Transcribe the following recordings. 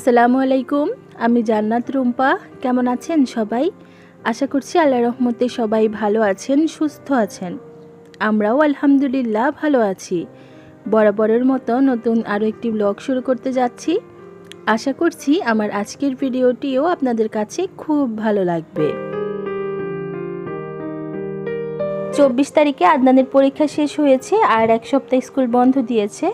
আসসালামু আলাইকুম, আমি জান্নাত রুম্পা, কেমন আছেন সবাই? আশা করছি আল্লাহ রহমতে সবাই ভালো আছেন, সুস্থ আছেন। আমরাও আলহামদুলিল্লাহ ভালো আছি। বরাবরের মতো নতুন আরও একটি ব্লগ শুরু করতে যাচ্ছি। আশা করছি আমার আজকের ভিডিওটিও আপনাদের কাছে খুব ভালো লাগবে। চব্বিশ তারিখে আদনানের পরীক্ষা শেষ হয়েছে আর এক সপ্তাহ স্কুল বন্ধ দিয়েছে।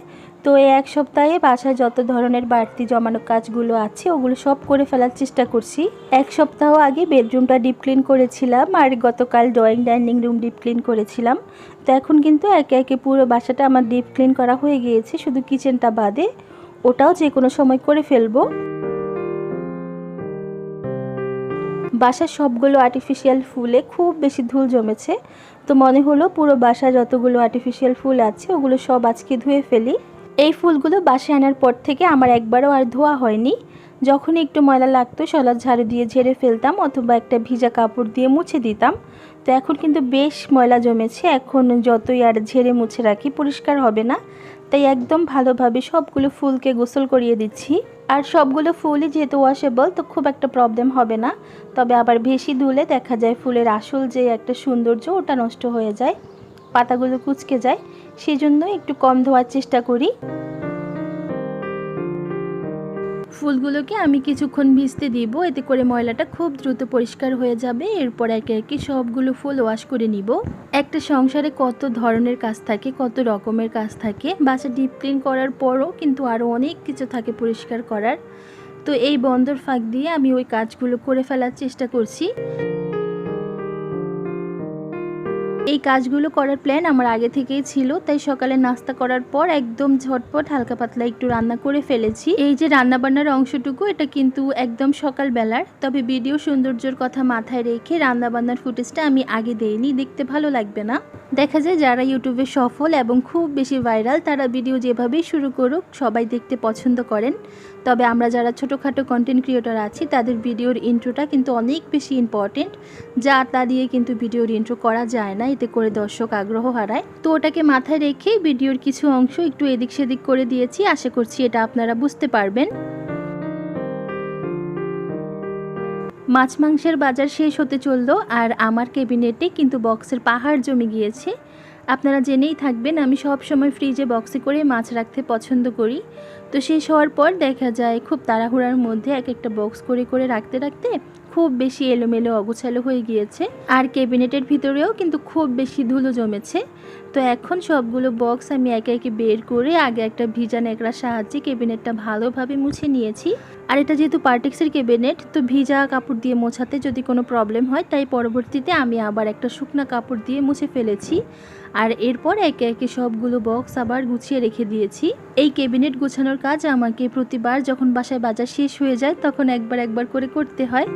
তো এই এক সপ্তাহে বাসায় যত ধরনের বাড়তি জমানো কাজগুলো আছে, ওগুলো সব করে ফেলার চেষ্টা করছি। এক সপ্তাহ আগে বেডরুমটা ডিপ ক্লিন করেছিলাম আর গতকাল drawing, dining room deep clean করেছিলাম। তো এখন কিন্তু একে একে পুরো বাসাটা আমার ডিপ ক্লিন করা হয়ে গিয়েছে, শুধু কিচেনটা বাদে। ওটাও যে কোনো সময় করে ফেলব। বাসার সবগুলো আর্টিফিশিয়াল ফুলে খুব বেশি ধুল জমেছে। তো মনে হলো পুরো বাসা যতগুলো আর্টিফিশিয়াল ফুল আছে, ওগুলো সব আজকে ধুয়ে ফেলি। এই ফুলগুলো বাসায় আনার পর থেকে আমার একবারও আর ধোয়া হয়নি। যখনই একটু ময়লা লাগতো সলার ঝাড়ু দিয়ে ঝেড়ে ফেলতাম অথবা একটা ভিজা কাপড় দিয়ে মুছে দিতাম। তো এখন কিন্তু বেশ ময়লা জমেছে। এখন যতই আর ঝেড়ে মুছে রাখি, পরিষ্কার হবে না। তাই একদম ভালোভাবে সবগুলো ফুলকে গোসল করিয়ে দিচ্ছি। আর সবগুলো ফুলই যেহেতু ওয়াশেবল তো খুব একটা প্রবলেম হবে না। তবে আবার বেশি ধুলে দেখা যায় ফুলের আসল যে একটা সৌন্দর্য, ওটা নষ্ট হয়ে যায়। পাতাগুলো কুচকে যায়। সেই জন্য একটু কম ধোয়ার চেষ্টা করি। ফুলগুলোকে আমি কিছুক্ষণ ভিজতে দিব, এতে করে ময়লাটা খুব দ্রুত পরিষ্কার হয়ে যাবে। এরপর একে একে সবগুলো ফুল ওয়াশ করে নিব। একটা সংসারে কত ধরনের কাজ থাকে, কত রকমের কাজ থাকে, বাসা ডিপ ক্লিন করার পরও কিন্তু আরও অনেক কিছু থাকে পরিষ্কার করার। তো এই বন্দর ফাঁক দিয়ে আমি ওই কাজগুলো করে ফেলার চেষ্টা করছি। এই কাজগুলো করার প্ল্যান আমার আগে থেকেই ছিল, তাই সকালে নাস্তা করার পর একদম ঝটপট হালকা পাতলা একটু রান্না করে ফেলেছি। এই যে রান্না বান্নার অংশটুকু, এটা কিন্তু একদম সকালবেলার, তবে ভিডিও সৌন্দর্যের কথা মাথায় রেখে রান্না বান্নার ফুটেজটা আমি আগে দেইনি, দেখতে ভালো লাগবে না। দেখা যায় যারা ইউটিউবে সফল এবং খুব বেশি ভাইরাল তারা ভিডিও যেভাবেই শুরু করুক, সবাই দেখতে পছন্দ করেন। তবে আমরা যারা ছোটোখাটো কন্টেন্ট ক্রিয়েটর আছি, তাদের ভিডিওর ইন্ট্রোটা কিন্তু অনেক বেশি ইম্পর্টেন্ট যা তা দিয়ে কিন্তু ভিডিওর ইন্ট্রো করা যায় না, এতে করে দর্শক আগ্রহ হারায়। তো ওটাকে মাথায় রেখে ভিডিওর কিছু অংশ একটু এদিক সেদিক করে দিয়েছি, আশা করছি এটা আপনারা বুঝতে পারবেন। মাছ মাংসের বাজার শেষ হতে চলল, আর আমার ক্যাবিনেটে কিন্তু বক্সের পাহাড় জমে গিয়েছে। আপনারা জেনেই থাকবেন, আমি সব সময় ফ্রিজে বক্সে করে মাছ রাখতে পছন্দ করি। তো শেষ হওয়ার পর দেখা যায়, খুব তাড়াহুড়ার মধ্যে এক একটা বক্স করে করে রাখতে রাখতে খুব বেশি এলোমেলো, অগোছালো হয়ে গিয়েছে। আর ক্যাবিনেটের ভিতরেও কিন্তু খুব বেশি ধুলো জমেছে। তো এখন সবগুলো বক্স আমি একে একে বের করে আগে একটা ভিজা ন্যাকড়ার সাহায্যে ক্যাবিনেটটা ভালোভাবে মুছে নিয়েছি। আর এটা যেহেতু পার্টিক্সের কেবিনেট তো ভিজা কাপড় দিয়ে মোছাতে যদি কোনো প্রবলেম হয়, তাই পরবর্তীতে আমি আবার একটা শুকনা কাপড় দিয়ে মুছে ফেলেছি। আর এরপর একে একে সবগুলো বক্স আবার গুছিয়ে রেখে দিয়েছি। এই ক্যাবিনেট গোছানোর কাজ আমাকে প্রতিবার যখন বাসায় বাজার শেষ হয়ে যায়, তখন একবার একবার করে করতে হয়।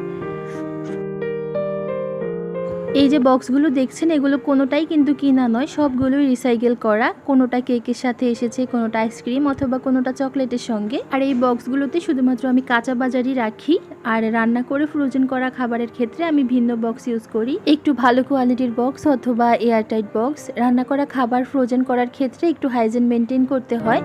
এই যে বক্সগুলো দেখছেন, এগুলো কোনোটাই কিন্তু কিনা নয়, সবগুলোই রিসাইকেল করা। কোনোটা কেকের সাথে এসেছে, কোনোটা আইসক্রিম অথবা কোনোটা চকলেটের সঙ্গে। আর এই বক্সগুলোতে শুধুমাত্র আমি কাঁচা বাজারই রাখি। আর রান্না করে ফ্রোজেন করা খাবারের ক্ষেত্রে আমি ভিন্ন বক্স ইউজ করি। একটু ভালো কোয়ালিটির বক্স অথবা এয়ারটাইট বক্স। রান্না করা খাবার ফ্রোজেন করার ক্ষেত্রে একটু হাইজেন মেনটেন করতে হয়।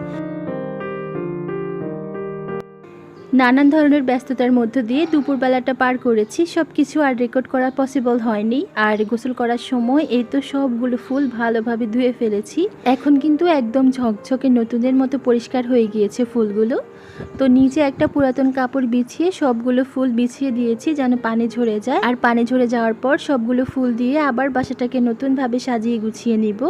নানান ধরনের ব্যস্ততার মধ্য দিয়ে দুপুরবেলাটা পার করেছি। সব কিছু আর রেকর্ড করা পসিবল হয়নি। আর গোসল করার সময় এই তো সবগুলো ফুল ভালোভাবে ধুয়ে ফেলেছি। এখন কিন্তু একদম ঝকঝকে নতুনের মতো পরিষ্কার হয়ে গিয়েছে ফুলগুলো। তো নিচে একটা পুরাতন কাপড় বিছিয়ে সবগুলো ফুল বিছিয়ে দিয়েছি যেন পানি ঝরে যায়। আর পানি ঝরে যাওয়ার পর সবগুলো ফুল দিয়ে আবার বাসাটাকে নতুনভাবে সাজিয়ে গুছিয়ে নিব।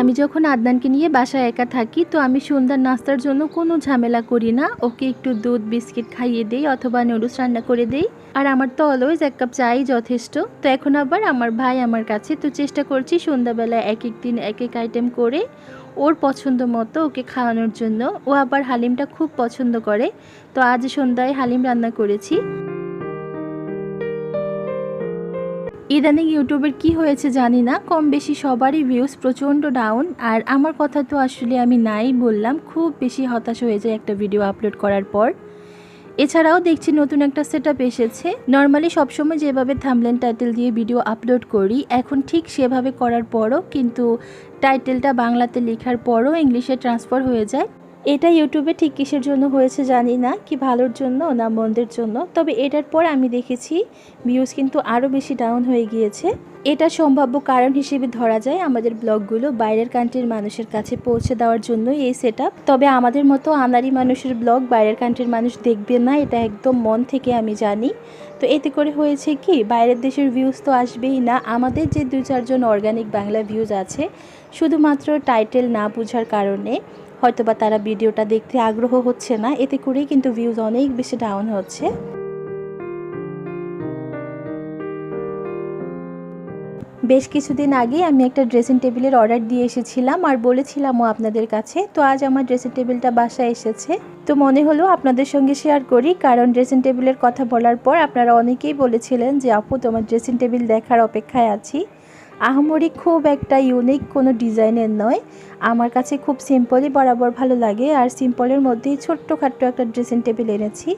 আমি যখন আদনানকে নিয়ে বাসায় একা থাকি, তো আমি সন্ধ্যার নাস্তার জন্য কোনো ঝামেলা করি না। ওকে একটু দুধ, বিস্কিট খাইয়ে দেই অথবা নুডলস রান্না করে দেই। আর আমার তো অলওয়েজ এক কাপ চাই, যথেষ্ট। তো এখন আবার আমার ভাই আমার কাছে, তো চেষ্টা করছি সন্ধ্যাবেলা এক এক দিন, এক এক আইটেম করে ওর পছন্দ মতো ওকে খাওয়ানোর জন্য। ও আবার হালিমটা খুব পছন্দ করে। তো আজ সন্ধ্যায় হালিম রান্না করেছি। ইদানিং ইউটিউবের কি হয়েছে জানি না, কম বেশি সবারই ভিউজ প্রচণ্ড ডাউন আর আমার কথা তো আসলে আমি নাই বললাম, খুব বেশি হতাশ হয়ে যায় একটা ভিডিও আপলোড করার পর। এছাড়াও দেখছি নতুন একটা সেট এসেছে। নর্মালি সবসময় যেভাবে থামলেন টাইটেল দিয়ে ভিডিও আপলোড করি, এখন ঠিক সেভাবে করার পরও, কিন্তু টাইটেলটা বাংলাতে লেখার পরও ইংলিশে ট্রান্সফার হয়ে যায়। এটা ইউটিউবে ঠিক কিসের জন্য হয়েছে জানি না, কি ভালোর জন্য না মন্দের জন্য, তবে এটার পর আমি দেখেছি ভিউজ কিন্তু আরও বেশি ডাউন হয়ে গিয়েছে। এটা সম্ভাব্য কারণ হিসেবে ধরা যায় আমাদের ব্লগগুলো বাইরের কান্ট্রির মানুষের কাছে পৌঁছে দেওয়ার জন্য এই সেট তবে আমাদের মতো আনারি মানুষের ব্লগ বাইরের কান্ট্রির মানুষ দেখবে না, এটা একদম মন থেকে আমি জানি। তো এতে করে হয়েছে কি, বাইরের দেশের ভিউজ তো আসবেই না, আমাদের যে দু চারজন অর্গানিক বাংলা ভিউজ আছে, শুধুমাত্র টাইটেল না বোঝার কারণে হয়তোবা তারা ভিডিওটা দেখতে আগ্রহ হচ্ছে না। এতে করেই কিন্তু ভিউজ অনেক বেশি ডাউন হচ্ছে। বেশ কিছুদিন আগে আমি একটা ড্রেসিং টেবিলের অর্ডার দিয়ে এসেছিলাম আর বলেছিলামও আপনাদের কাছে, তো আজ আমার ড্রেসিং টেবিলটা বাসায় এসেছে। তো মনে হলো আপনাদের সঙ্গে শেয়ার করি, কারণ ড্রেসিং টেবিলের কথা বলার পর আপনারা অনেকেই বলেছিলেন যে, আপু, তোমার ড্রেসিং টেবিল দেখার অপেক্ষায় আছি। আহামরি খুব একটা ইউনিক কোনো ডিজাইনের নয়। আমার কাছে খুব সিম্পলই বরাবর ভালো লাগে আর সিম্পলের মধ্যেই ছোট্টখাট্ট একটা ড্রেসিং টেবিল এনেছি।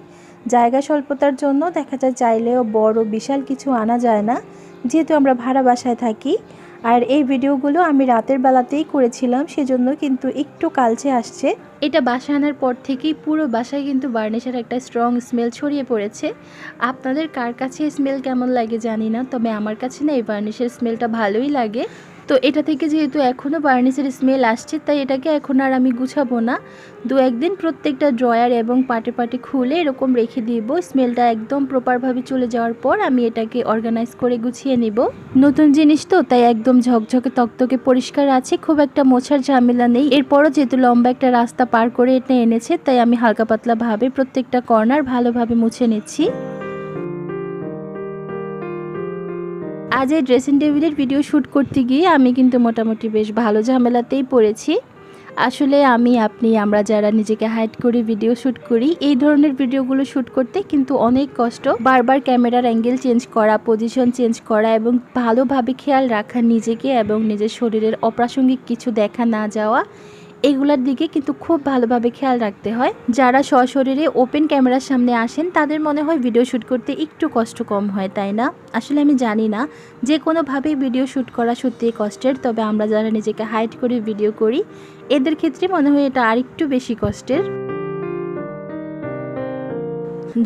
জায়গা স্বল্পতার জন্য দেখা যায় চাইলেও বড় বিশাল কিছু আনা যায় না। যেহেতু আমরা ভাড়া বাসায় থাকি আর এই ভিডিওগুলো আমি রাতের বেলাতেই করেছিলাম, সেজন্য কিন্তু একটু কালচে আসছে। এটা বাসা আনার পর থেকেই পুরো বাসায় কিন্তু বার্নিশের একটা স্ট্রং স্মেল ছড়িয়ে পড়েছে। আপনাদের কার কাছে স্মেল কেমন লাগে জানি না, তবে আমার কাছে না এই বার্নিশের স্মেলটা ভালোই লাগে। তো এটা থেকে যেহেতু এখনও বার্নিশের স্মেল আসছে, তাই এটাকে এখন আর আমি গুছাবো না। দু একদিন প্রত্যেকটা ড্রয়ার এবং পাটে পাটে খুলে এরকম রেখে দিব। স্মেলটা একদম প্রপারভাবে চলে যাওয়ার পর আমি এটাকে অর্গানাইজ করে গুছিয়ে নিব। নতুন জিনিস তো, তাই একদম ঝকঝকে তকতকে পরিষ্কার আছে, খুব একটা মোছার ঝামেলা নেই। এরপরও যেহেতু লম্বা একটা রাস্তা পার করে এটা এনেছে, তাই আমি হালকা পাতলাভাবে প্রত্যেকটা কর্নার ভালোভাবে মুছে নিচ্ছি। আজ এই ড্রেসিং টেবিলের ভিডিও শ্যুট করতে গিয়ে আমি কিন্তু মোটামুটি বেশ ভালো ঝামেলাতেই পড়েছি। আসলে আমি, আপনি, আমরা যারা নিজেকে হাইড করে ভিডিও শ্যুট করি, এই ধরনের ভিডিওগুলো শ্যুট করতে কিন্তু অনেক কষ্ট। বারবার ক্যামেরার অ্যাঙ্গেল চেঞ্জ করা পজিশন চেঞ্জ করা এবং ভালোভাবে খেয়াল রাখা নিজেকে এবং নিজের শরীরের অপ্রাসঙ্গিক কিছু দেখা না যাওয়া এগুলার দিকে কিন্তু খুব ভালোভাবে খেয়াল রাখতে হয়। যারা সশরীরে ওপেন ক্যামেরার সামনে আসেন, তাদের মনে হয় ভিডিও শ্যুট করতে একটু কষ্ট কম হয়, তাই না? আসলে আমি জানি না। যে কোনোভাবেই ভিডিও শ্যুট করা সত্যিই কষ্টের, তবে আমরা যারা নিজেকে হাইড করে ভিডিও করি, এদের ক্ষেত্রে মনে হয় এটা আরেকটু বেশি কষ্টের।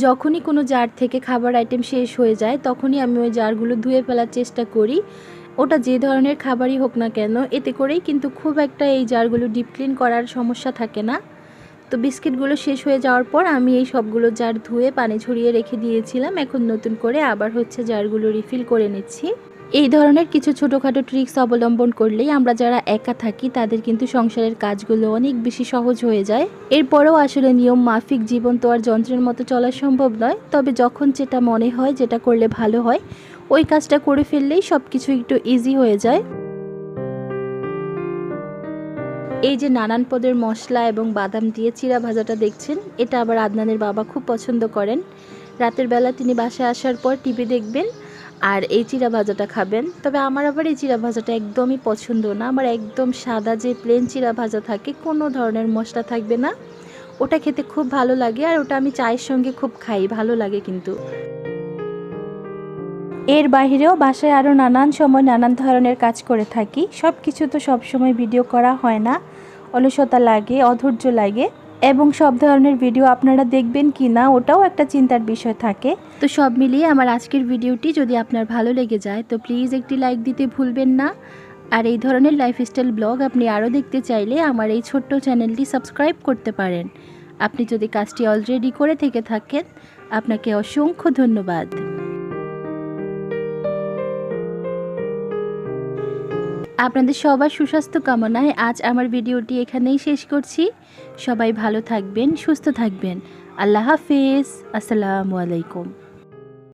যখনই কোনো জার থেকে খাবার আইটেম শেষ হয়ে যায়, তখনই আমি ওই জারগুলো ধুয়ে ফেলার চেষ্টা করি। ওটা যে ধরনের খাবারই হোক না কেন, এতে করেই কিন্তু খুব একটা এই জারগুলো ডিপ ক্লিন করার সমস্যা থাকে না। তো বিস্কিটগুলো শেষ হয়ে যাওয়ার পর আমি এই সবগুলো জার ধুয়ে পানি ছড়িয়ে রেখে দিয়েছিলাম। এখন নতুন করে আবার হচ্ছে জারগুলো রিফিল করে নিচ্ছি। এই ধরনের কিছু ছোটোখাটো ট্রিক্স অবলম্বন করলেই আমরা যারা একা থাকি, তাদের কিন্তু সংসারের কাজগুলো অনেক বেশি সহজ হয়ে যায়। এরপরেও আসলে নিয়ম মাফিক জীবন তো আর যন্ত্রের মতো চলা সম্ভব নয়। তবে যখন যেটা মনে হয়, যেটা করলে ভালো হয় ওই কাজটা করে ফেললেই সব কিছু একটু ইজি হয়ে যায়। এই যে নানান পদের মশলা এবং বাদাম দিয়ে চিরা ভাজাটা দেখছেন, এটা আবার আদনানের বাবা খুব পছন্দ করেন। রাতের বেলা তিনি বাসায় আসার পর টিভি দেখবেন আর এই চিরা ভাজাটা খাবেন। তবে আমার আবার এই চিরা ভাজাটা একদমই পছন্দ না। আমার একদম সাদা যে প্লেন চিরা ভাজা থাকে, কোনো ধরনের মশলা থাকবে না। ওটা খেতে খুব ভালো লাগে আর ওটা আমি চায়ের সঙ্গে খুব খাই, ভালো লাগে কিন্তু। এর বাহিরেও বাসায় আরও নানান সময় নানান ধরনের কাজ করে থাকি। সব কিছু তো সব সময় ভিডিও করা হয় না। অলসতা লাগে, অধৈর্য লাগে এবং সব ধরনের ভিডিও আপনারা দেখবেন কি না ওটাও একটা চিন্তার বিষয় থাকে। তো সব মিলিয়ে আমার আজকের ভিডিওটি যদি আপনার ভালো লেগে যায়, তো প্লিজ একটি লাইক দিতে ভুলবেন না। আর এই ধরনের লাইফস্টাইল ব্লগ আপনি আরও দেখতে চাইলে আমার এই ছোট্ট চ্যানেলটি সাবস্ক্রাইব করতে পারেন। আপনি যদি কাজটি অলরেডি করে থেকে থাকেন, আপনাকে অসংখ্য ধন্যবাদ। আপনাদের সবার সুস্বাস্থ্য কামনায় আজ আমার ভিডিওটি এখানেই শেষ করছি। সবাই ভালো থাকবেন, সুস্থ থাকবেন। আল্লাহ হাফেজ। আসসালামু আলাইকুম।